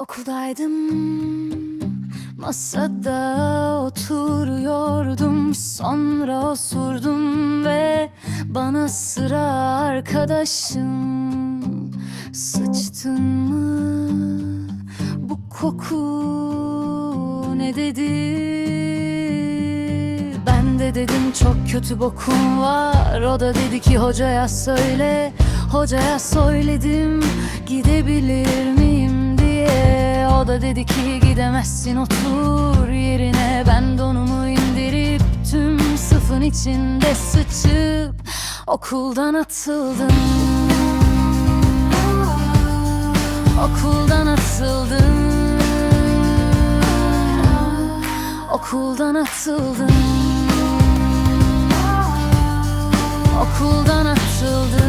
Okuldaydım. Masada oturuyordum Sonra osurdum ve Bana sıra arkadaşım. Sıçtın mı? Bu koku ne dedi? Ben de dedim çok kötü bokum var. O da dedi ki hocaya söyle. Hocaya söyledim gidebilir diye Da dedi ki gidemezsin otur yerine. Ben donumu indirip tüm sınıfın içinde sıçıp Okuldan atıldım. Okuldan atıldım. Okuldan atıldım. Okuldan atıldım